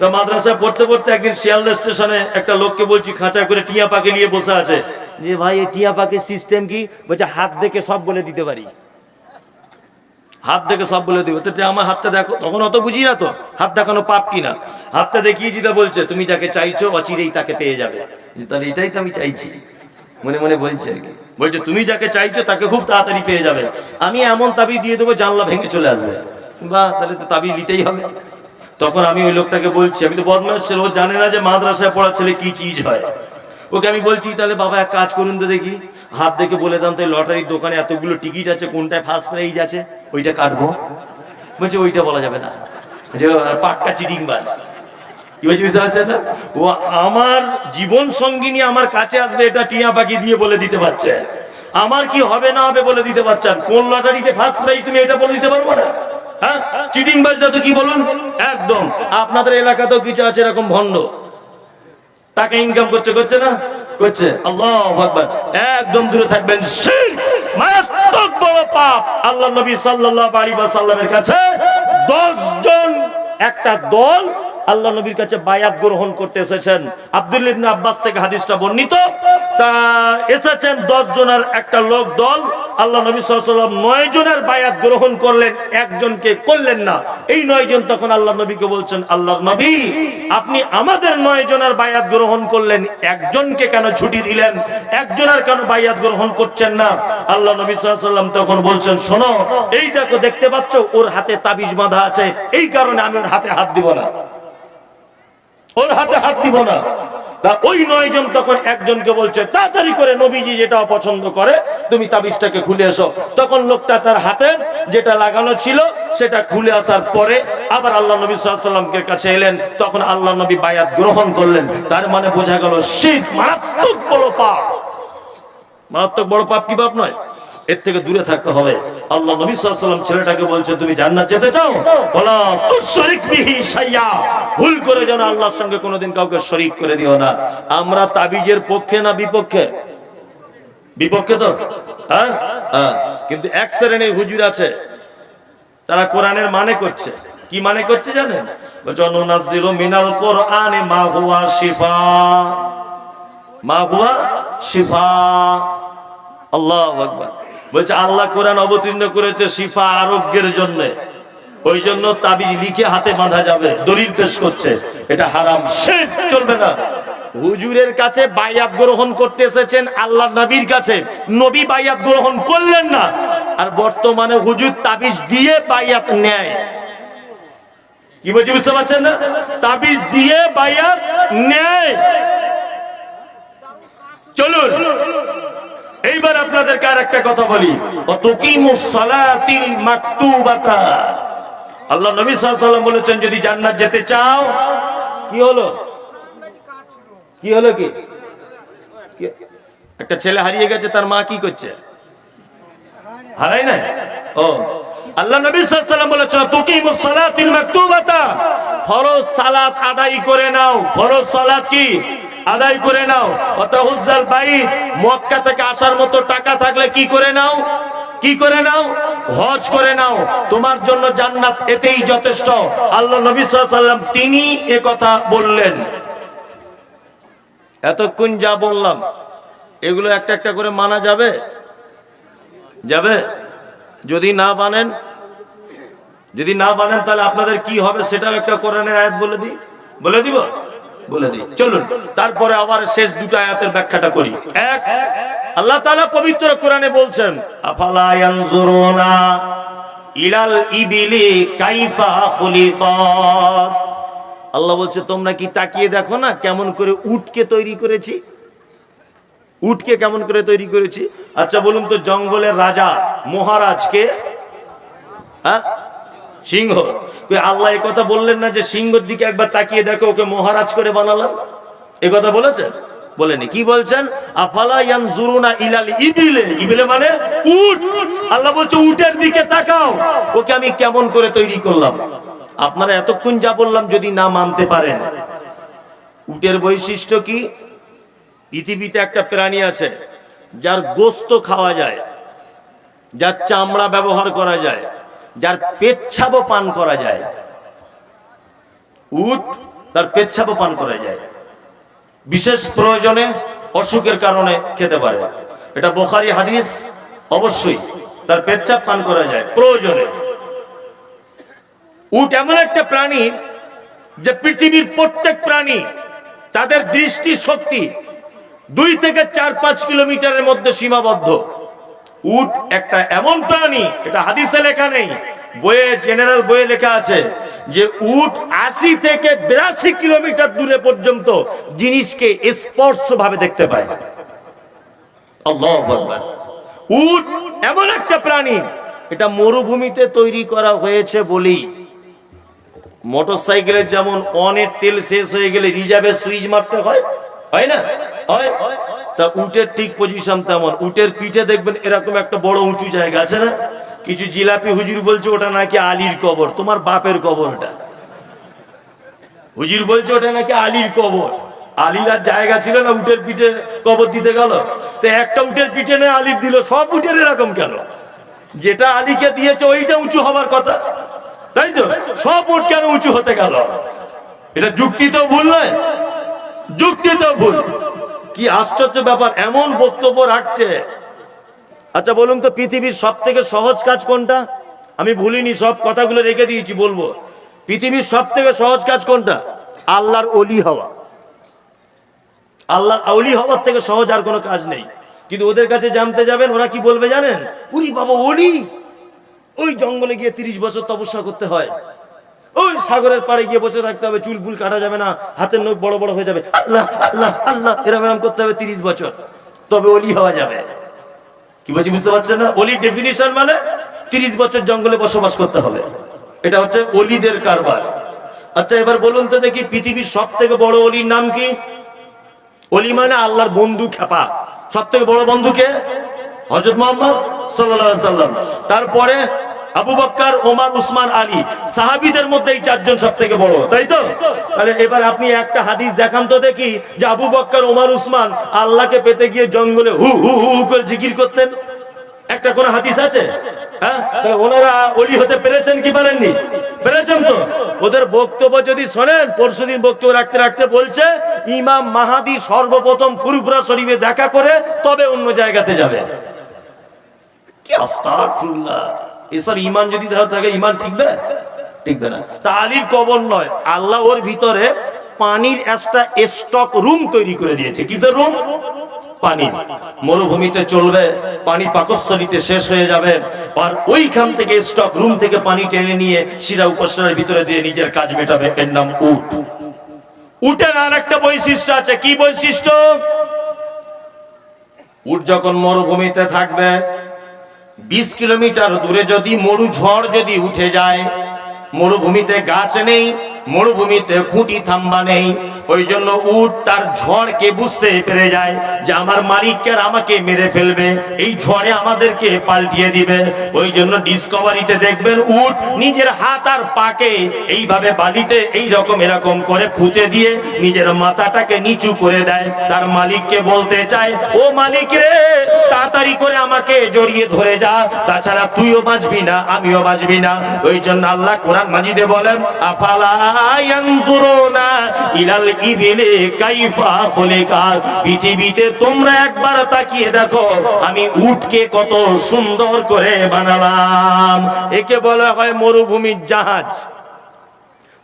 তা মাদ্রাসায় পড়তে পড়তে একদিন শিয়ালদা স্টেশনে একটা লোককে বলছি, খাঁচা করে টিয়া পাকে নিয়ে বসে আছে। যে ভাই, এই টিয়া পাকের সিস্টেম কি? বলছে, হাত দেখে সব বলে দিতে পারি। হাত দেখে সব বলে দিব। তো আমার হাতটা দেখো। তখন অত বুঝি না তো, হাত দেখানো পাপ কিনা। হাতটা দেখিয়ে জিদা বলছে, তুমি যাকে চাইছো, অচিরেই তাকে পেয়ে যাবে। তাহলে এটাই তো আমি চাইছি। মনে মনে বলছে আর কি। বলছে, তুমি যাকে চাইছো, তাকে খুব তাড়াতাড়ি পেয়ে যাবে। আমি এমন তাবি দিয়ে দেবো, জানলা ভেঙে চলে আসবে। বা, তাহলে তো তাবি নিতেই হবে। তখন আমি ওই লোকটাকে বলছি, আমি তো বদমাস ছিল, ও জানে না যে মাদ্রাসায় পড়া ছেলে কি চিজ হয়। ওকে আমি বলছি, তাহলে বাবা এক কাজ করুন তো দেখি। হাত দেখে বলে দাম তো লটারির দোকানে এতগুলো টিকিট আছে কোনটায় ফার্স্ট প্রাইজ আছে? ওইটা কাটবো। বলছে, ওইটা বলা যাবে না। যে পাক্কা চিটিং বাজ কি বলছি, বুঝতে পারছেন না? ও, আমার জীবন সঙ্গিনী আমার কাছে আসবে, এটা টিয়া পাখি দিয়ে বলে দিতে পারছে। আমার কি হবে না হবে বলে দিতে পারছেন কোন লটারিতে ফার্স্ট প্রাইজ তুমি এটা বলে দিতে পারব না? হ্যাঁ? চিটিং বাজটা তো কি বলুন? একদম। আপনাদের এলাকাতেও কিছু আছে এরকম ভণ্ড। টাকা ইনকাম করছে করছে না? করছে। আল্লাহ ভগবান একদম দূরে থাকবেন। মারাত্মক বড় পাপ। আল্লাহ নবী সাল্লাহ আলী ওয়াসাল্লামের কাছে 10 জন একটা দল আল্লাহ নবীর কাছে বায়াত গ্রহণ করতে এসেছেন। আব্দুল ইবনে আব্বাস থেকে হাদিসটা বর্ণিত। তা এসেছেন 10 জনের একটা লোক দল। আল্লাহ নবী ওয়াসাল্লাম নয় জনের বায়াত গ্রহণ করলেন, একজনকে করলেন না। এই নয় জন তখন আল্লাহ নবীকে বলছেন আল্লাহর নবী, আপনি আমাদের নয় জনের বায়াত গ্রহণ করলেন, একজনকে কেন ছুটি দিলেন? একজনের কেন বায়াত গ্রহণ করছেন না? আল্লাহ নবী ওয়াসাল্লাম তখন বলছেন, শোনো, এই দেখো, দেখতে পাচ্ছ, ওর হাতে তাবিজ বাঁধা আছে। এই কারণে আমি ওর হাতে হাত দিব না। ওর হাতে হাত দিব না। তা ওই নয় জন তখন একজনকে বলছে, তাড়াতাড়ি করে নবীজি যেটা অপছন্দ করে, তুমি তাবিজটাকে খুলে এসো। তখন লোকটা তার হাতে যেটা লাগানো ছিল, সেটা খুলে আসার পরে আবার আল্লাহ নবী সাল্লামকে কাছে এলেন। তখন আল্লাহ নবী বায়াত গ্রহণ করলেন। তার মানে বোঝা গেল শীত মারাত্মক বড় পাপ। মারাত্মক বড় পাপ কি পাপ নয়? এর থেকে দূরে থাকতে হবে। আল্লাহ নবী সাল্লাম ছেলেটাকে বলছে, তুমি জান্নাত যেতে চাও? বলা তুশরিক বিহি শাইয়া। ভুল করে যেন আল্লাহর সঙ্গে কোনোদিন কাউকে শরিক করে দিও না। আমরা তাবিজের পক্ষে না বিপক্ষে? বিপক্ষে তো? হ্যাঁ? হ্যাঁ। কিন্তু এক শ্রেণির হুজুর আছে, তারা কোরআনের মানে করছে। কি মানে করছে জানেন? অনুনাজ্জিলু মিনাল কোরআনে মা হুয়া শিফা। মা হুয়া শিফা। আল্লাহ আকবার। বলছে, আল্লাহ কোরআন অবতীর্ণ করেছে শিফা আরোগ্যের জন্য। ওই জন্য তাবিজ লিখে হাতে বাঁধা যাবে, দলিল পেশ করছে। এটা হারাম, সে চলবে না। হুজুরের কাছে বাইয়াত গ্রহণ করতে এসেছেন আল্লাহ নবীর কাছে। নবী বাইয়াত গ্রহণ করলেন না। আর বর্তমানে হুজুর তাবিজ দিয়ে বাইয়াত নেয়। কি বলছি, বুঝতে পারছেন না? তাবিজ দিয়ে বাইয়াত নেয়। চলুন। এইবার আপনাদেরকে আর একটা কথা বলি। আল্লাহ নবী ওয়াসাল্লাম বলেছেন, যদি জান্নাত যেতে চাও, কি হলো? কি হলো কি? একটা ছেলে হারিয়ে গেছে, তার মা কি করছে? হারাই না ও। আল্লাহ নবী ওয়াসাল্লাম বলেছেন তুকিমুস সালাতিল মাকতুবাতা। ফরজ সালাত আদায় করে নাও। ফরজ সালাত কি? আদায় করে নাও। অতাহুজ্জাল বাইত মক্কা থেকে আসার মতো টাকা থাকলে কি করে নাও? কি করে নাও? হজ করে নাও। তোমার জন্য জান্নাত এতেই যথেষ্ট। আল্লাহ নবী ওয়াসাল্লাম তিনি এ কথা বললেন। এতক্ষণ যা বললাম, এগুলো একটা একটা করে মানা যাবে? যাবে? যদি না বানেন যদি না বানেন তাহলে আপনাদের কি হবে সেটাও একটা কোরআনের আয়াত বলে দিই। বলে দিব? বলে দিই। চলুন, তারপরে আবার শেষ দুটো আয়াতের ব্যাখ্যাটা করি। এক, আল্লাহ তাআলা পবিত্র কোরআনে বলছেন, আফালা ইয়ানজুরুনা ইলাল ইবিলি কাইফা খুলিকাত আল্লাহ বলছে, তোমরা কি তাকিয়ে দেখো না কেমন করে উটকে তৈরি করেছি? উটকে কেমন করে তৈরি করেছি? আচ্ছা বলুন তো, জঙ্গলের রাজা মহারাজকে হ্যাঁ সিংহ। আল্লাহ কথা বললেন না যে সিংহর দিকে একবার তাকিয়ে দেখো, ওকে মহারাজ করে বানালাম? এ কথা বলেছেন? বলেনি। কি বলছেন? আফালা ইয়ানজুরুনা ইলাল ইবিলে। ইবিলে মানে উট। আল্লাহ বলছে, উটের দিকে তাকাও। ওকে আমি কেমন করে তৈরি করলাম? আপনারা এতক্ষণ যা বললাম যদি না মানতে পারেন। উটের বৈশিষ্ট্য কি? পৃথিবীতে একটা প্রাণী আছে, যার গোস্ত খাওয়া যায়, যার চামড়া ব্যবহার করা যায় যার পেচ্ছাবও পান করা যায়। উট তার পেচ্ছাপও পান করা যায়। বিশেষ প্রয়োজনে অসুখের কারণে খেতে পারে। এটা বোখারি হাদিস, অবশ্যই তার পেচ্ছাপ পান করা যায়। প্রয়োজনে। উট এমন একটা প্রাণী যে পৃথিবীর প্রত্যেক প্রাণী তাদের দৃষ্টি শক্তি দুই থেকে চার পাঁচ কিলোমিটারের মধ্যে সীমাবদ্ধ। উট একটা এমন প্রাণী, এটা হাদিসে লেখা নেই, বইয়ে জেনারেল বইয়ে লেখা আছে যে উট আশি থেকে বিরাশি কিলোমিটার দূরে পর্যন্ত জিনিসকে স্পর্শ ভাবে দেখতে পায়। উট এমন একটা প্রাণী, এটা মরুভূমিতে তৈরি করা হয়েছে বলেই। মোটর সাইকেলের যেমন অনের তেল শেষ হয়ে গেলে রিজার্ভে সুইচ মারতে হয় হয় না? হয়? তা উটের ঠিক পজিশন তেমন। উটের পিঠে দেখবেন এরকম একটা বড় উঁচু জায়গা আছে না? কিছু জিলাপি হুজুর বলছে ওটা নাকি আলীর কবর। তোমার বাপের কবর ওটা। হুজুর বলছে ওটা নাকি আলীর কবর। আলীর আর জায়গা ছিল না, উটের পিঠে কবর দিতে গেল। তো একটা উটের পিঠে না আলীর দিল? সব উটের এরকম কেন? যেটা আলীকে দিয়েছে, ওইটা উঁচু হবার কথা। তাই তো? সব উট কেন উঁচু হতে গেল? এটা যুক্তিতেও ভুল নয়। যুক্তিতেও ভুল। কি আশ্চর্য ব্যাপার, এমন বক্তব্য রাখছে। আচ্ছা বলুন তো, পৃথিবীর সব থেকে সহজ কাজ কোনটা? আমি ভুলিনি, সব কথাগুলো রেখে দিয়েছি, বলব। পৃথিবীর সব থেকে সহজ কাজ কোনটা? আল্লাহর অলি হওয়া। আল্লাহর অলি হওয়ার থেকে সহজ আর কোনো কাজ নেই। কিন্তু ওদের কাছে জানতে যাবেন, ওরা কি বলবে জানেন? উরি বাবা অলি ওই জঙ্গলে গিয়ে তিরিশ বছর তপস্যা করতে হয়। ওই সাগরের পাড়ে গিয়ে বসে থাকতে হবে, চুল ফুল কাটা যাবে না, হাতের নখ বড় বড় হয়ে যাবে। আল্লাহ আল্লাহ আল্লাহ এরম করতে হবে তিরিশ বছর। তবে অলি হওয়া যাবে। কি বলছি, বুঝতে পারছেন না? অলির ডেফিনিশন মানে তিরিশ বছর জঙ্গলে বসবাস করতে হবে। এটা হচ্ছে অলিদের কারবার। আচ্ছা এবার বলুন তো দেখি পৃথিবীর সব থেকে বড় অলির নাম কি? অলি মানে আল্লাহর বন্ধু খেপা। সব থেকে বড় বন্ধুকে হজরত মোহাম্মদ সাল্লাম তারপরে আবু বক্কর ওমর উসমান, আলী, সাহাবীদের মধ্যে এই চারজন সব থেকে বড়, তাই তো? তাহলে এবার আপনি একটা হাদিস দেখান তো দেখি, যে আবু বক্কর ওমর উসমান আল্লাহকে পেতে গিয়ে জঙ্গলে হু হু হু করে জিকির করতেন? একটা কোন হাদিস আছে? হ্যাঁ? ওনারা হতে পেরেছেন কি পারেননি? পেরেছেন তো? ওদের বক্তব্য যদি শোনেন পরশুদিন বক্তব্য রাখতে রাখতে বলছে, ইমাম মাহাদি সর্বপ্রথম ফুরফুরা শরীফে দেখা করে তবে অন্য জায়গাতে যাবে। কি আস্তাগফিরুল্লাহ। এসব ইমান যদি থাকে ইমান টিকবে টিকবে না। তা আলীর কবর নয়, আল্লাহ ওর ভিতরে পানির একটা স্টক রুম তৈরি করে দিয়েছে। কিসের রুম পানি। মরুভূমিতে চলবে, পানি পাকস্থলিতে শেষ হয়ে যাবে, আর ওইখান থেকে স্টক রুম থেকে পানি টেনে নিয়ে শিরা উপসরার ভিতরে দিয়ে নিজের কাজ মেটাবে। এর নাম উট। উটের আর একটা বৈশিষ্ট্য আছে। কি বৈশিষ্ট্য? উট যখন মরুভূমিতে থাকবে বিশ কিলোমিটার দূরে যদি মরু ঝড় যদি উঠে যায় মরুভূমিতে গাছ নেই মরুভূমিতে খুঁটি থাম্বা নেই। ওই জন্য উট তার ঝড়কে বুঝতে পেরে যায় যে আমার মালিককে আমাকে মেরে ফেলবে। এই ঝড়ে আমাদেরকে পাল্টিয়ে দিবে। ওই জন্য ডিসকভারিতে দেখবেন উট নিজের হাত আর পাকে এইভাবে বালিতে এই রকম এরকম করে ফুতে দিয়ে নিজের মাথাটাকে নিচু করে দেয়। তার মালিককে বলতে চায়, ও মালিক রে, তাড়াতাড়ি করে আমাকে জড়িয়ে ধরে যা। তাছাড়া তুইও বাঁচবি না, আমিও বাঁচবি না। ওই জন্য আল্লাহ কোরআন মাজিদে বলেন, আফালা ইলাল ইবিলি কাইফা খুলিকাল পৃথিবীতে তোমরা একবার তাকিয়ে দেখো আমি উটকে কত সুন্দর করে বানালাম। একে বলা হয় মরুভূমির জাহাজ।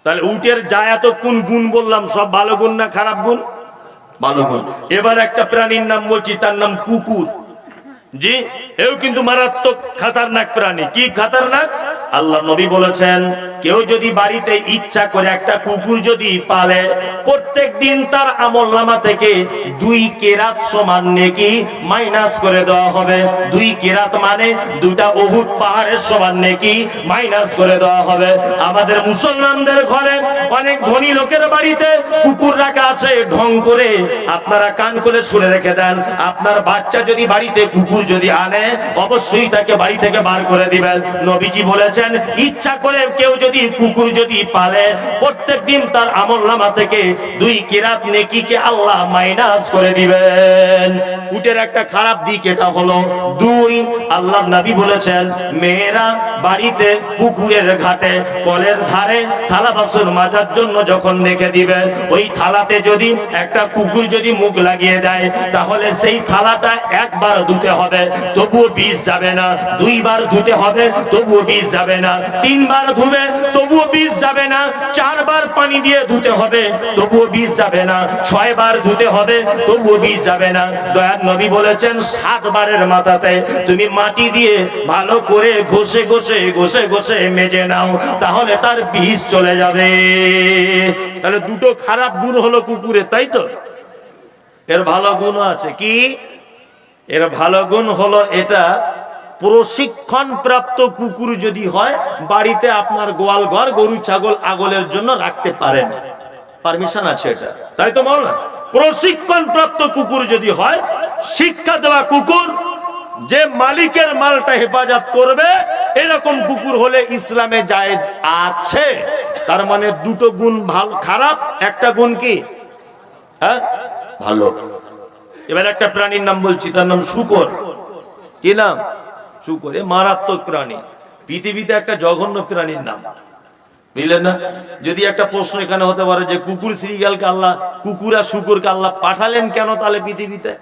তাহলে উটের যা এত কোন গুণ বললাম সব ভালো গুণ না খারাপ গুণ? ভালো গুণ। এবার একটা প্রাণীর নাম বলছি তার নাম কুকুর। জি এও কিন্তু মারাত্মক খাতারনাক প্রাণী। কি খাতারনাক? আল্লাহ নবী বলেছেন কেউ যদি বাড়িতে ইচ্ছা করে একটা কুকুর যদি পালে প্রত্যেক দিন তার আমল নামা থেকে দুই কেরাত সমান নেকি মাইনাস করে দেওয়া হবে। দুই কেরাত মানে দুটা অহুত পাহাড়ের সমান নেকি মাইনাস করে দেওয়া হবে। আমাদের মুসলমানদের ঘরে অনেক ধনী লোকের বাড়িতে কুকুর রাখা আছে, ঢং করে আপনারা কান করে শুনে রেখে দেন। আপনার বাচ্চা যদি বাড়িতে কুকুর যদি আনে, অবশ্যই তাকে বাড়ি থেকে বার করে দিবেন। নবীজি বলেছেন, ইচ্ছা করে কেউ যদি কুকুর যদি পালে প্রত্যেক দিন তার আমল নামা থেকে দুই কিরাত নেকিকে আল্লাহ মাইনাস করে দিবেন। উটের একটা খারাপ দিক এটা হলো দুই, আল্লাহ নবী বলেছেন, মেয়েরা বাড়িতে পুকুরের ঘাটে কলের ধারে থালা বাসন মাজার জন্য যখন রেখে দিবে, ওই থালাতে যদি একটা কুকুর যদি মুখ লাগিয়ে দেয়, তাহলে সেই থালাটা একবার ধুতে হবে, তবুও বিষ যাবে না। দুইবার ধুতে হবে, তবুও বিষ যাবে না। তিনবার ধুবে তবুও বিষ যাবে না। চারবার পানি দিয়ে ধুতে হবে, তবুও বিষ যাবে না। ছয়বার ধুতে হবে, তবুও বিষ যাবে না। দয়ার নবী বলেছেন, সাতবারের মাথাতে তুমি মাটি দিয়ে ভালো করে ঘষে ঘষে ঘষে ঘষে মেজে নাও, তাহলে তার বিষ চলে যাবে। তাহলে দুটো খারাপ গুণ হলো কুকুরের তাই তো? এর ভালো গুণ আছে। কি? এর ভালো গুণ হলো এটা প্রশিক্ষণ প্রাপ্ত কুকুর যদি হয়, বাড়িতে আপনার গোয়াল ঘর, গরু, ছাগল, আগলের জন্য রাখতে পারেন। পারমিশন আছে এটা। তাই তো বল না? প্রশিক্ষণ প্রাপ্ত কুকুর যদি হয়, শিক্ষা দেওয়া কুকুর যে মালিকের মালটা হেফাজত করবে, এরকম কুকুর হলে ইসলামে জায়েজ আছে। তার মানে দুটো গুণ ভালো খারাপ, একটা গুণ কি? হ্যাঁ? ভালো। এবার একটা প্রাণীর নাম বলছি, তার নাম শুকর। কি নাম? শুকর মারাত্মক প্রাণী। পৃথিবীতে একটা জঘন্য প্রাণীর নাম। বুঝলেন না? যদি একটা প্রশ্ন এখানে হতে পারে যে কুকুর শ্রীগালকে আল্লাহ, কুকুর আর শুকুরকে আল্লাহ পাঠালেন কেন তাহলে পৃথিবীতে?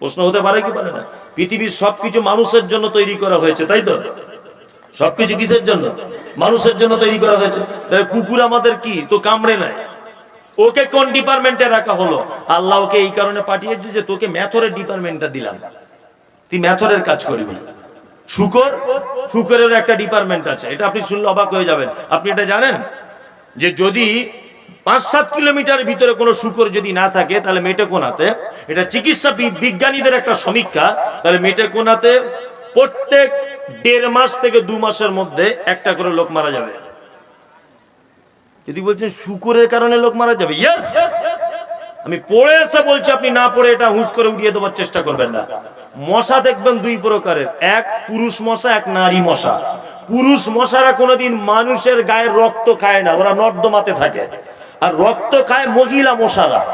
প্রশ্ন হতে পারে কি পারে না? পৃথিবীর সবকিছু মানুষের জন্য তৈরি করা হয়েছে, তাই তো? সবকিছু কিসের জন্য? মানুষের জন্য তৈরি করা হয়েছে। তাহলে কুকুর আমাদের কি? তো কামড়ে নাই ওকে কোন ডিপার্টমেন্টে রাখা হলো? আল্লাহ ওকে এই কারণে পাঠিয়েছে যে তোকে ম্যাথরের ডিপার্টমেন্টটা দিলাম। তুই ম্যাথরের কাজ করবি। শুকর শুকরের একটা ডিপার্টমেন্ট আছে। এটা আপনি শুনলে অবাক হয়ে যাবেন। আপনি এটা জানেন? যে যদি পাঁচ সাত কিলোমিটার ভিতরে কোনো শুকর যদি না থাকে, তাহলে মেটেকোনাতে এটা চিকিৎসা বিজ্ঞানীদের একটা সমীক্ষা, তাহলে মেটেকোনাতে প্রত্যেক দেড় মাস থেকে দু মাসের মধ্যে একটা করে লোক মারা যাবে। যদি বলছেন শুকুরের কারণে লোক মারা যাবে আমি পড়ে এসে বলছি, আপনি না পড়ে এটা হুঁশ করে উড়িয়ে দেওয়ার চেষ্টা করবেন না। মশা দেখবেন দুই প্রকারের। এক পুরুষ মশা, এক নারী মশা। পুরুষ মশারা কোনোদিন মানুষের গায়ের রক্ত খায় না, ওরা নর্দমাতে থাকে। আর রক্ত খায় মহিলা মশারা।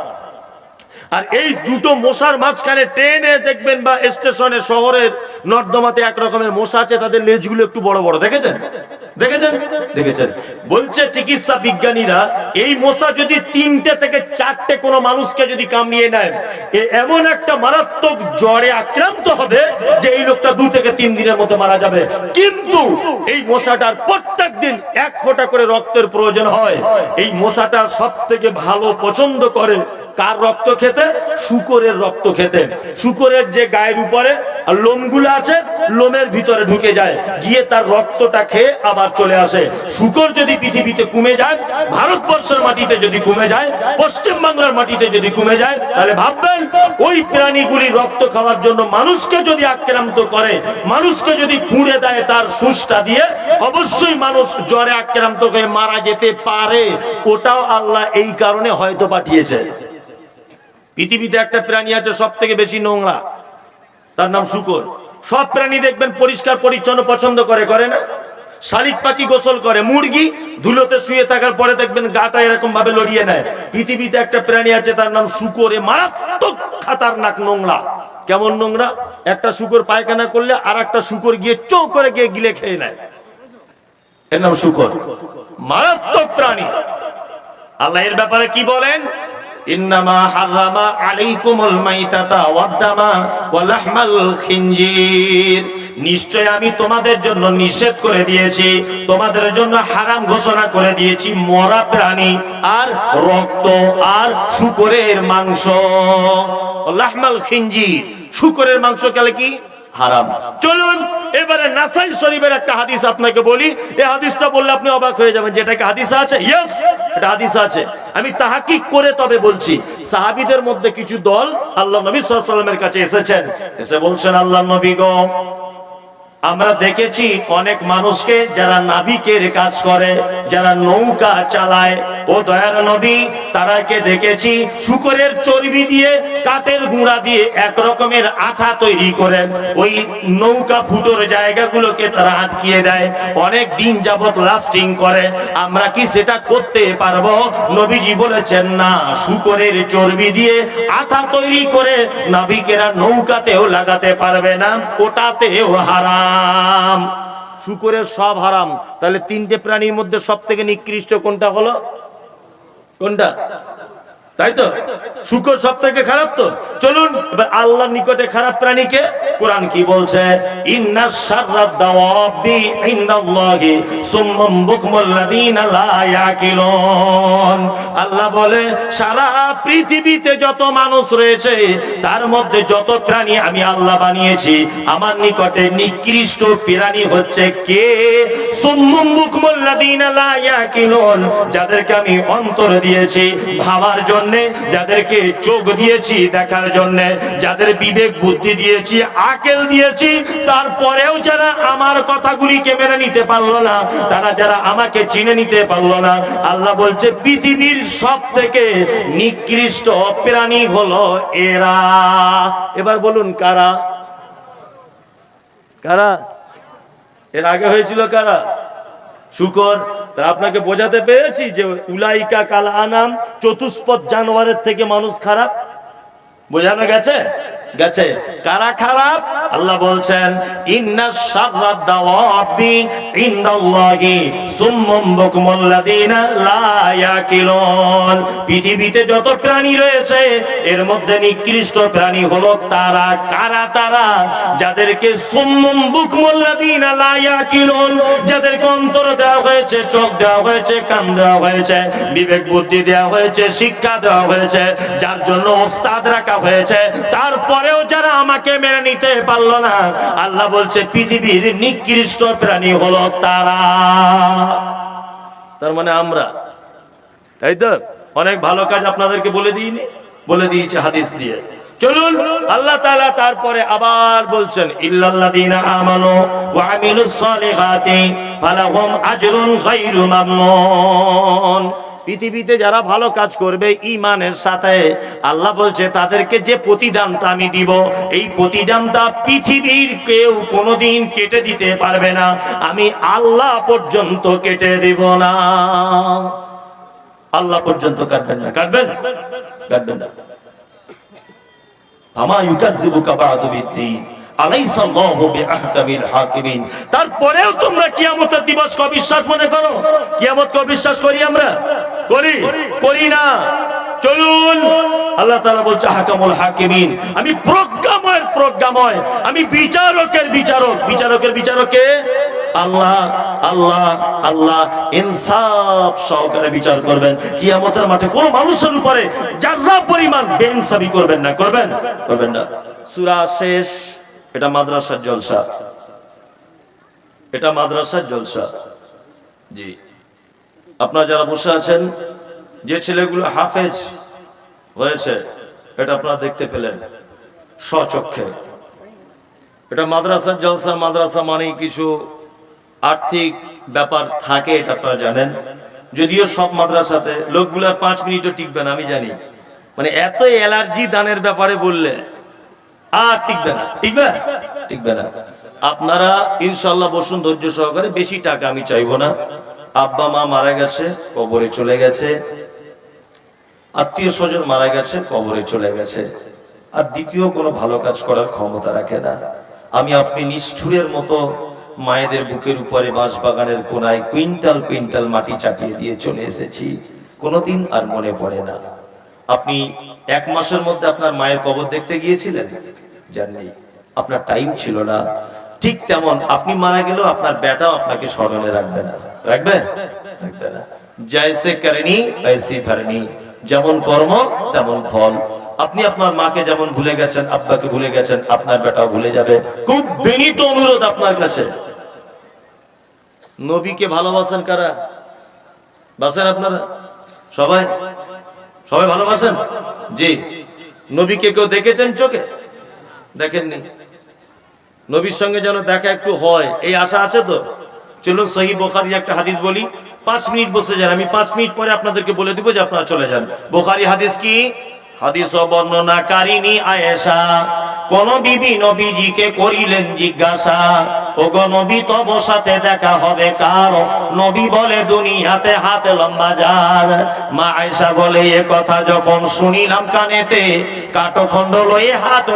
আর এই দুটো মশার মাঝখানে ট্রেনে দেখবেন বা স্টেশনে, শহরের নর্দমাতে এক রকমের মশা আছে, তাদের লেজগুলো একটু বড় বড়। দেখেছেন? দেখেছেন? দেখেছেন? বলছে চিকিৎসা বিজ্ঞানীরা, এই মশা যদি তিনটে থেকে চারটে কোনো মানুষকে যদি কামড়িয়ে নেয় এমন একটা মারাত্মক জ্বরে আক্রান্ত হবে যে এই লোকটা দু থেকে তিন দিনের মধ্যে মারা যাবে। কিন্তু এই মশাটার প্রত্যেক দিন এক ফোঁটা করে রক্তের প্রয়োজন হয়। এই মশাটা সব থেকে ভালো পছন্দ করে কার রক্ত খেতে? শুকরের রক্ত খেতে। শুকরের যে গায়ের উপরে লোমগুলো আছে, লোমের ভিতরে ঢুকে যায়। গিয়ে তার রক্তটা খেয়ে আবার চলে আসে। শুকর যদি পৃথিবীতে কমে যায়, ভারতবর্ষের মাটিতে যদি কমে যায় পশ্চিম বাংলার মাটিতে যদি কমে যায়, তাহলে ভাববেন, ওই প্রাণীগুলি রক্ত খাওয়ার জন্য মানুষকে যদি আক্রান্ত করে, মানুষকে যদি পুড়ে দেয় তার সুসটা দিয়ে, অবশ্যই মানুষ জ্বরে আক্রান্ত হয়ে মারা যেতে পারে। ওটাও আল্লাহ এই কারণে হয়তো পাঠিয়েছে। পৃথিবীতে একটা প্রাণী আছে সব থেকে বেশি নোংরা। তার নাম শুকর। সব প্রাণী দেখবেন পরিষ্কার, পরিচ্ছন্ন, পছন্দ করে করে না? শালিক পাখি গোসল করে, মুরগি ধুলোতে শুয়ে থাকার পরে দেখবেন গাটা এরকম ভাবে লড়িয়ে নেয়। পৃথিবীতে একটা প্রাণী আছে, তার নাম শুকর এ মারাত্মক খাতারনাক নোংরা। কেমন নোংরা? একটা শুকর পায়খানা করলে আর একটা শুকর গিয়ে চৌ করে গিয়ে গিলে খেয়ে নেয়। এর নাম শুকর। মারাত্মক প্রাণী। আল্লাহ এর ব্যাপারে কি বলেন? ইন্নামা নিশ্চয় আমি তোমাদের জন্য নিষেধ করে দিয়েছি, তোমাদের জন্য হারাম ঘোষণা করে দিয়েছি, মরা প্রাণী আর রক্ত আর শুকরের মাংস। লাহমাল খিনজির। শুকরের মাংস খেলে কি? হারাম। চলুন, এবারে নাসাই শরীফের একটা হাদিস আপনাকে বলি। এই হাদিসটা বললে আপনি অবাক হয়ে যাবেন যেটা কি হাদিস আছে? ইয়েস এটা হাদিস আছে। আমি তাহাকিক করে তবে বলছি, সাহাবীদের মধ্যে কিছু দল আল্লাহ নবী ওয়াসাল্লামের কাছে এসেছেন। এসে বলছেন আল্লাহ নবী গো, আমরা দেখেছি অনেক মানুষকে যারা নাবিকের কাজ করে, যারা নৌকা চালায় ও দয়ার নবী, তারাকে দেখেছি, শুকরের চর্বি দিয়ে, কাঠের গুঁড়া দিয়ে এক রকমের আঠা তৈরি করে ওই নৌকা ফুটোর জায়গাগুলোকে তারা আটকিয়ে দেয়। অনেক দিন যাবত লাস্টিং করে। আমরা কি সেটা করতে পারব? নবীজি বলেছেন, না, শুকরের চর্বি দিয়ে আঠা তৈরি করে নাবিকেরা নৌকাতেও লাগাতে পারবে না, ওটাতেও হারাম। শুকরের সব হারাম। তাহলে তিনটে প্রাণীর মধ্যে সব থেকে নিকৃষ্ট কোনটা হলো? কোনটা তাই তো? শুকর সব থেকে খারাপ তো? চলুন, এবার আল্লাহর নিকটে খারাপ প্রাণীকে কোরআন কি বলছে? আল্লাহ বলে, সারা পৃথিবীতে যত মানুষ রয়েছে, তার মধ্যে যত প্রাণী আমি আল্লাহ বানিয়েছি, আমার নিকটে নিকৃষ্ট প্রাণী হচ্ছে কে? সুম্মাম বুকমুল্লাযীনা লা ইয়াকিলুন। যাদেরকে আমি অন্তর দিয়েছি, ভাবার জন্য যাদেরকে চোখ দিয়েছি দেখার জন্য, যাদের বিবেক, বুদ্ধি দিয়েছি, আকেল দিয়েছি, তারপরেও যারা আমার কথাগুলিকে মেনে নিতে পারল না, তারা যারা আমাকে চিনে নিতে পারল না, আল্লাহ বলছে, পৃথিবীর সব থেকে নিকৃষ্ট প্রাণী হলো এরা। এবার বলুন, কারা? কারা? এর আগে হয়েছিল কারা? শুকর আপনাকে বোঝাতে পেরেছি যে উলাইকা কাল আনাম চতুষ্পদ জানোয়ারের থেকে মানুষ খারাপ। বোঝানো গেছে? গেছে। কারা খারাপ? আল্লাহ বলছেন, ইন্না শাররাদ দাওয়াবি ইনদাল্লাহি সুম্মাম বুকমুল্লাযীনা লা ইয়াকিলুন। পৃথিবীতে যত প্রাণী রয়েছে, এর মধ্যে নিকৃষ্ট প্রাণী হলো তারা। কারা তারা? যাদেরকে সুম্মাম বুকমুল্লাযীনা লা ইয়াকিলুন, যাদেরকে অন্তর দেওয়া হয়েছে, চোখ দেওয়া হয়েছে, কান দেওয়া হয়েছে, বিবেক বুদ্ধি দেওয়া হয়েছে, শিক্ষা দেওয়া হয়েছে, যার জন্য ওস্তাদ রাখা হয়েছে তারপরেও যারা আমাকে মেনে নিতে পারল না, আল্লাহ বলছে, পৃথিবীর নিকৃষ্ট প্রাণী হলো তারা। তার মানে আমরা। তাই তো? অনেক ভালো কাজ আপনাদেরকে বলে দিইনি, বলে দিয়েছে হাদিস দিয়ে। চলুন, আল্লাহ তাআলা তারপরে আবার বলছেন, ইল্লাল্লাযীনা আমানু ওয়া আমিলুস সালিহাতি ফালাহুম আজরুন গায়রু মামনুন। পৃথিবীতে যারা ভালো কাজ করবে ইমানের সাথে, আল্লাহ বলছে, তাদেরকে যে প্রতিদানটা আমি দিব, এই প্রতিদানটা পৃথিবীর কেউ কোনোদিন কেটে দিতে পারবে না। আমি আল্লাহ পর্যন্ত কেটে দিব না। আল্লাহ পর্যন্ত কাটবেন না। কাটবেন? কাটবেন না। আমা ইউকাযযিবুকা বা'দু বিদ্দীন, আলাইসা আল্লাহু বিআহকামিল হাকিমিন। তারপরেও তোমরা কিয়ামতের দিবসকে অবিশ্বাস মনে করো? কিয়ামতকে অবিশ্বাস করি আমরা? করি করি না। চলুন। আল্লাহ তাআলা বলছে হাকামুল হাকিমিন। আমি প্রজ্ঞাময়ের প্রজ্ঞাময়। আমি বিচারকের বিচারক। বিচারকের বিচারকে? আল্লাহ আল্লাহ আল্লাহ। ইনসাফ সহকারে বিচার করবেন। কিয়ামতের মাঠে কোন মানুষের উপরে যারা পরিমাণ বেইনসাফি করবেন না। করবেন? করবেন না। সূরা শেষ। এটা মাদ্রাসার জলসা। এটা মাদ্রাসার জলসা। জি। আপনারা যারা বসে আছেন, যে ছেলেগুলো হাফেজ হয়েছে, এটা আপনারা দেখতে পেলেন স্বচক্ষে। এটা মাদ্রাসার জলসা, মাদ্রাসা মানেই কিছু আর্থিক ব্যাপার থাকে, এটা আপনারা জানেন। যদিও সব মাদ্রাসাতে লোকগুলার পাঁচ মিনিটও টিকবে না, আমি জানি। মানে এত অ্যালার্জি দানের ব্যাপারে বললে, আর টিকবে না। টিকবে? টিকবে না। আপনারা ইনশাল্লাহ বসুন ধৈর্য সহকারে, বেশি টাকা আমি চাইব না। আব্বা, মা মারা গেছে, কবরে চলে গেছে। আত্মীয় স্বজন মারা গেছে, কবরে চলে গেছে। আর দ্বিতীয় কোনো ভালো কাজ করার ক্ষমতা রাখে না। আমি আপনি নিষ্ঠুরের মতো মায়েদের বুকের উপরে বাঁশ বাগানের কোনায় কুইন্টাল কুইন্টাল মাটি চাপিয়ে দিয়ে চলে এসেছি। কোনোদিন আর মনে পড়ে না। আপনি এক মাসের মধ্যে আপনার মায়ের কবর দেখতে গিয়েছিলেন? জাননি আপনার টাইম ছিল না। ঠিক তেমন, আপনি মারা গেলেও আপনার বেটাও আপনাকে স্মরণে রাখবে না। রাখবে? রাখবে না। জয়সে করেনি ऐसी ভরনি যেমন কর্ম, তেমন ফল। আপনি আপনার মাকে যেমন ভুলে গেছেন আব্বাকে ভুলে গেছেন, আপনার বেটাও ভুলে যাবে। খুব বিনীত অনুরোধ আপনার কাছে। নবীকে ভালোবাসেন কারা? বাসেন আপনারা? সবাই? সবাই ভালোবাসেন? জি। নবীকে কেউ দেখেছেন চোখে? দেখেননি। নবীর সঙ্গে যেন দেখা একটু হয়, এই আশা আছে তো? চলুন সহি বোখারি একটা হাদিস বলি। পাঁচ মিনিট বসে যান, আমি পাঁচ মিনিট পরে আপনাদেরকে বলে দিব যে আপনারা চলে যান। বোখারি হাদিস কি? হাদিস বর্ণনা বর্ণনাকারিনী আয়েশা। কোন বিবি নবীজিকে করিলেন জিজ্ঞাসা। ও গো নবী, তব সাথে দেখা হবে নবী বলে, দুনিয়াতে হাত লম্বা যার। মা আয়েশা বলে, এ কথা যখন শুনিলাম কানেতে লয়ে হাত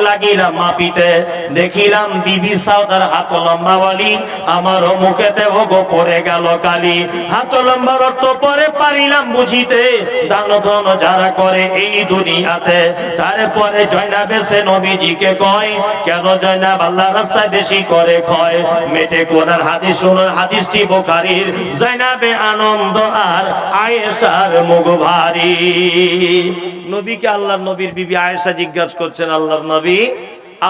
মাপিতে। দেখিলাম বিবি সাউদার হাত লম্বা বলি আমার মুখেতে ওগো পড়ে গেল কালি। হাত লম্বার অর্থ পরে পারিলাম বুঝিতে, দান ধন যারা করে এই দুনিয়াতে। তারপরে জয়নাবে সে নবীজিকে কয়, কেন জয়নাব আল্লাহ রাস্তায় বেশি করে ক্ষয়? মেটে কোনার হাদিস শুনুন হাদিসটি বোকারির জয়নাবে আনন্দ আর আয়েশার মুখ ভারী। নবীকে আল্লাহর নবীর বিবি আয়েশা জিজ্ঞাসা করছেন, আল্লাহর নবী,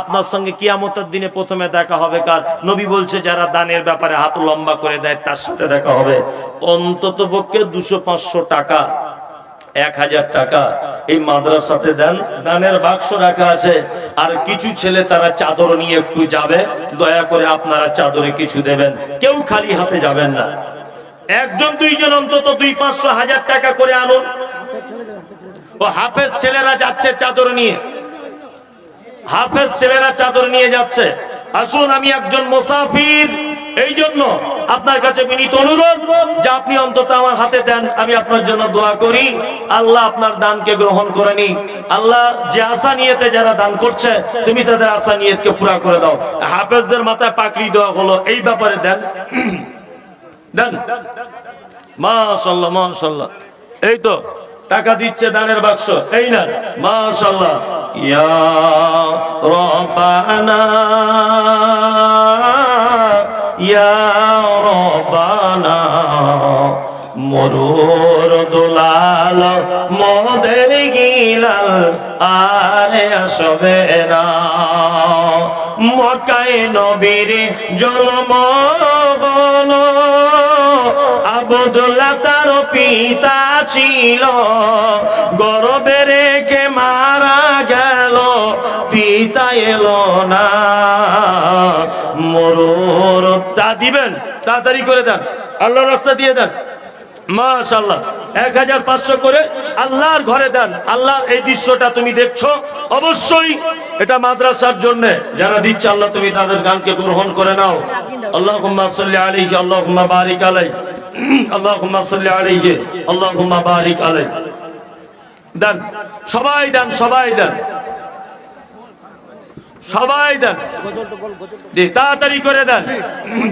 আপনার সঙ্গে কিয়ামতের দিনে প্রথমে দেখা হবে কার? নবী বলছে, যারা দানের ব্যাপারে হাত লম্বা করে দেয়, তার সাথে দেখা হবে। অন্তত পক্ষে দুশো পাঁচশো টাকা এক হাজার টাকা। এই মাদ্রাসাতে দেন, দানের বাক্স রাখা আছে। আর কিছু ছেলে তারা চাদর নিয়ে একটু যাবে, দয়া করে আপনারা চাদরে কিছু দেবেন। কেউ খালি হাতে যাবেন না। একজন, দুইজন অন্তত দুই পাঁচশো হাজার টাকা করে আনুন। ও হাফেজ ছেলেরা যাচ্ছে চাদর নিয়ে। হাফেজ ছেলেরা চাদর নিয়ে যাচ্ছে। আসুন, আমি একজন মোসাফির। এই জন্য আপনার কাছে বিনীত অনুরোধ যে আপনি অন্তত আমার হাতে দেন, আমি আপনার জন্য দোয়া করি। আল্লাহ আপনার দানকে গ্রহণ করে নি। আল্লাহ যে আশা নিয়েতে যারা দান করছে, তুমি তাদের আশা নিয়তকে পুরা করে দাও। হাফেজদের মাথায় পাকড়ি দেওয়া হলো, এই ব্যাপারে দেন। দেন। মাশাল্লাহ মাশাল্লাহ এই তো, টাকা দিচ্ছে দানের বাক্স, এই না। মাশাল্লাহ ইয়া রব্বানা, ইয়া রব্বানা মরুর দুলাল মদের গিলাল আরে আসবে না। মকায় নবীর জন্ম হলো, আবদুল্লাহ তার পিতা ছিল। গর্বে রেখে মারা গেল, পিতা এলো না। মরুর তা দিবেন, তাড়াতাড়ি করে দেন। আল্লাহর রাস্তা দিয়ে দেন। মাশাল্লাহ এক হাজার পাঁচশো করে আল্লাহর ঘরে দেন। আল্লাহর এই দৃশ্যটা তুমি দেখছ? অবশ্যই এটা মাদ্রাসার জন্য। যারা দিচ্ছে আল্লাহ, তুমি তাদের গানকে গ্রহণ করে নাও। আল্লাহ আলাইহি আল্লাহ বারিক আলাই। আল্লাহ আলাইহি আল্লাহ বারিক আলাই। দেন। সবাই দেন সবাই দেন। সবাই দেন। তাড়াতাড়ি করে দেন।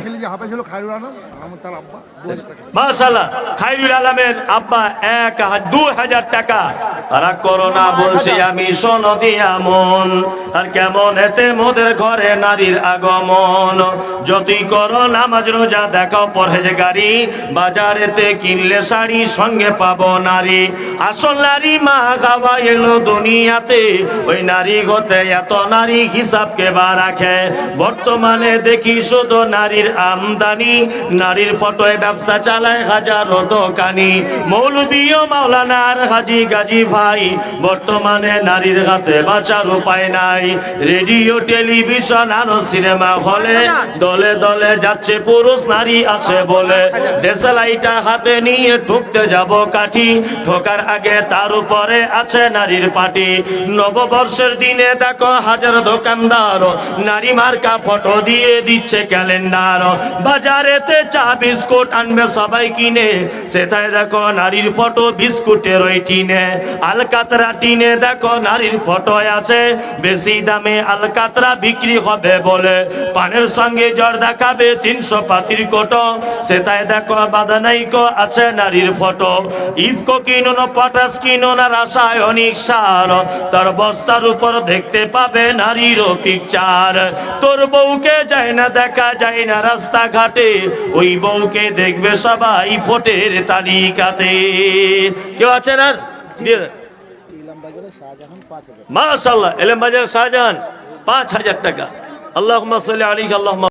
ছেলে যে হাফেজ হলো খায়রুল আলম আমার তার আব্বা। মাশাল্লাহ খাইরুল আব্বা টাকা। করোনা আমি সনদি আমন আর কেমন এতে মোদের ঘরে নারীর আগমন। যতই করো নামাজ রোজা, দেখো পরহেজগারি, বাজারেতে কিনলে শাড়ি, সঙ্গে পাবো নারী। আসল নারী মা গাওয়া এলো দুনিয়াতে, ওই নারী গতে এত নারী হিসাবকে বা রাখে। বর্তমানে দেখি শুধু নারীর আমদানি, নারীর ফটোয় ব্যবসা চালায় হাজারো দোকানি। মৌলবীয় মাওলানার হাজি গাজী ভাই বর্তমানে নারীর হাতে বাঁচার উপায় নাই। রেডিও টেলিভিশন আরও সিনেমা হলে দলে দলে যাচ্ছে পুরুষ নারী আছে বলে। দেশালাইটা হাতে নিয়ে ঠুকতে যাব কাঠি। ঠোকার আগে তার উপরে আছে নারীর পাটি। নববর্ষের দিনে দেখো হাজার দোকানদার নারী মার্কা ফটো দিয়ে দিচ্ছে ক্যালেন্ডার বাজারেতে চা বিস্কুট আনবে সবাই কিনে। সেটাই দেখো নারীর ফটো, বিস্কুটের ওই টিনে। আলকাতরা টিনে দেখো নারীর ফটো আছে। বেশি দামে আলকাতরা বিক্রি হবে বলে। পানের সঙ্গে জ্বর দেখাবে তিনশো পাতির কোটো। সেটাই দেখো বাদানাইকো আছে নারীর ফটো। ইফকো কিনো না পটাশ কিনো না রাসায়নিক সার। তার বস্তার উপর দেখতে পাবে নারীরও পিকচার তোর বউকে যায় না, দেখা যায় না রাস্তাঘাটে। ওই বউকে দেখবে সবাই ভোটের তালিকাতে। কেউ আছেন আর? মাসাল্লাহ এলেম বাজার শাহজাহান, পাঁচ হাজার টাকা। আল্লাহ আলী আল্লাহ